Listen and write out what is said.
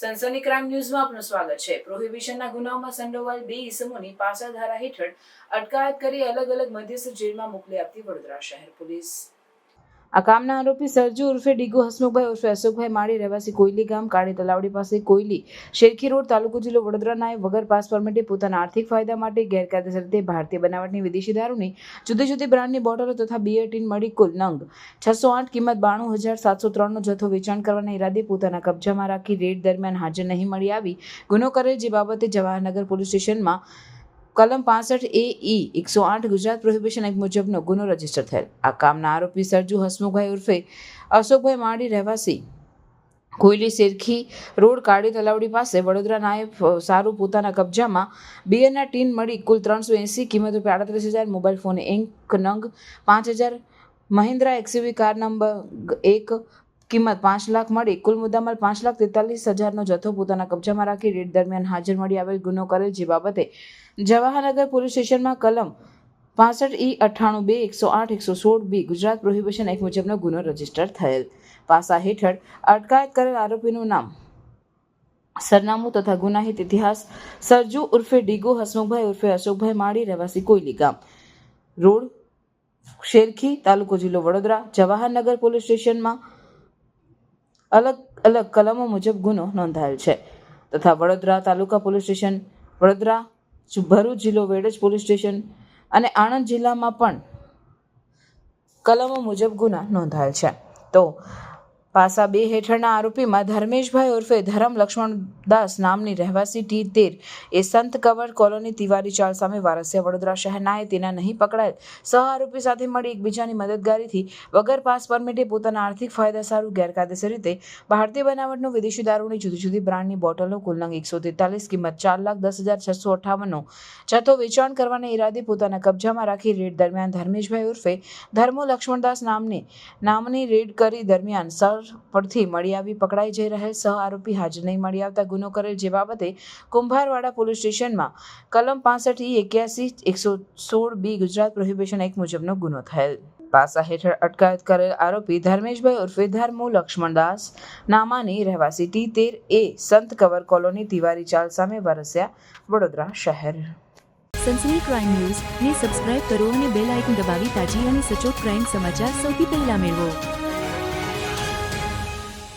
સનસની crime ન્યૂઝમાં આપનું સ્વાગત છે. પ્રોહિબિશનના ગુનાઓમાં સંડોવાયેલ બે ઇસમોની પાસા ધારા હેઠળ અટકાયત કરી અલગ અલગ મધ્યસ્થ જેલમાં મોકલી આપતી વડોદરા શહેર પોલીસ. આ કામના આરોપી સરજુ ઉર્ફે ડીગુ હસમુખભાઈ ઉર્ફે અશોકભાઈ માળી, રહેવાસી કોયલી ગામ, કાળી તલાવડી પાસે કોયલી, શેરખી રોડ, તાલુકો જિલ્લો વડોદરાના વગર પાસ પરમિટે પોતાના આર્થિક ફાયદા માટે ગેરકાયદેસર રીતે ભારતીય બનાવટની વિદેશી દારૂની જુદી જુદી બ્રાન્ડની બોટલો તથા બિયર ટીન મળી કુલ નંગ. છસો આઠ કિંમત બાણું હજાર સાતસો ત્રણનો જથ્થો વેચાણ કરવાના ઈરાદે પોતાના કબજામાં રાખી રેડ દરમિયાન હાજર નહીં મળી આવી. ગુનો કરેલ જે બાબતે જવાહરનગર પોલીસ સ્ટેશનમાં કલમ પાસઠ એ ઈ એકસો આઠ ગુજરાત પ્રોહિબિશન એક્ટ મુજબનો ગુનો રજિસ્ટર થયેલ. આ કામના આરોપી સરજુ હસમુખભાઈ ઉર્ફે અશોકભાઈ માળી રહેવાસી. કોયલી શેરખી રોડ કાળી તલાવડી પાસે વડોદરા નાયબ સારું પોતાના કબજામાં બિયરના ટીન મળી કુલ ત્રણસો એંસી, કિંમત રૂપિયા આડત્રીસ હજાર, મોબાઈલ ફોન એક, નંગ પાંચ હજાર, મહિન્દ્રા એક્સયુવી કાર નંબર એક કિંમત પાંચ લાખ મળી. કુલ મુદ્દામાલ પાંચ લાખ તેતાલીસ હજારનો જથ્થો પોતાના કબજામાં રાખી રેડ દરમિયાન હાજર મળી આવેલ ગુનો કરેલ જે બાબતે જવાહરનગર પોલીસ સ્ટેશનમાં કલમ પાસઠ ઈ અઠ્ઠાણું બે એકસો આઠ એકસો સોળ બી ગુજરાત પ્રોહિબિશન એક્ટ મુજબનો ગુનો રજિસ્ટર થયેલ. પાસા હેઠળ અટકાયત કરેલ આરોપીનું નામ, સરનામું તથા ગુનાહિત ઇતિહાસ, સરજુ ઉર્ફે ડીગો, હસમુખભાઈ ઉર્ફે અશોકભાઈ માળી, રહેવાસી કોયલી ગામ. રોડ, શેરખી તાલુકો જિલ્લો વડોદરા, જવાહરનગર પોલીસ સ્ટેશનમાં અલગ અલગ કલમો મુજબ ગુનો નોંધાયેલ છે. તથા વડોદરા તાલુકા પોલીસ સ્ટેશન, વડોદરા ભરૂચ જિલ્લો વેડજ પોલીસ સ્ટેશન અને આણંદ જિલ્લામાં પણ કલમો મુજબ ગુના નોંધાયેલ છે. તો પાસા બે હેઠળના આરોપીમાં ધર્મેશભાઈ ઉર્ફે ધરમ લક્ષ્મણદાસ નામની રહેવાસી ટી તેર એ સંત કવર કોલોની તિવારી ચાલ સામે વારસિયા વડોદરા શહેરનાએ તેના નહીં પકડાયેલ. સહ આરોપી સાથે મળી એકબીજાની મદદગારીથી વગર પાસ પરમિટે પોતાના આર્થિક ફાયદા સારું ગેરકાયદેસર રીતે ભારતીય બનાવટનો વિદેશી દારૂની જુદી જુદી બ્રાન્ડની બોટલો કુલ એકસો તેતાલીસ, કિંમત ચાર લાખ દસ હજાર છસો અઠાવનનો જથ્થો વેચાણ કરવાના ઈરાદે પોતાના કબજામાં રાખી રેડ દરમિયાન ધર્મેશભાઈ ઉર્ફે ધર્મો લક્ષ્મણદાસ નામની નામની રેડ કરી દરમિયાન સર પરથી મળી આવી, પકડાઈ જઈ રહેલ સહ આરોપી હાજર નહીં મળી આવતા ગુનો કરેલ જે બાબતે કુંભારવાડા પોલીસ સ્ટેશનમાં કલમ પાસઠ ઈ એક્યાસી એકસો સોળ બી ગુજરાત પ્રોહિબિશન એક્ટ મુજબનો ગુનો થયેલ. પાસા હેઠળ અટકાયત કરેલ આરોપી ધર્મેશભાઈ ઉર્ફે ધર્મુ લક્ષ્મણદાસ નામાની રહેવાસી ટી તેર એ સંત કવર કોલોની તિવારી ચાલ સામે વરસ્યા વડોદરા શહેર. સનસની ક્રાઇમ ન્યૂઝ ને સબસ્ક્રાઇબ કરો અને બેલ આઇકન દબાવી તાજી અને સચોટ ક્રાઇમ સમાચાર સૌથી પહેલા મેળવો.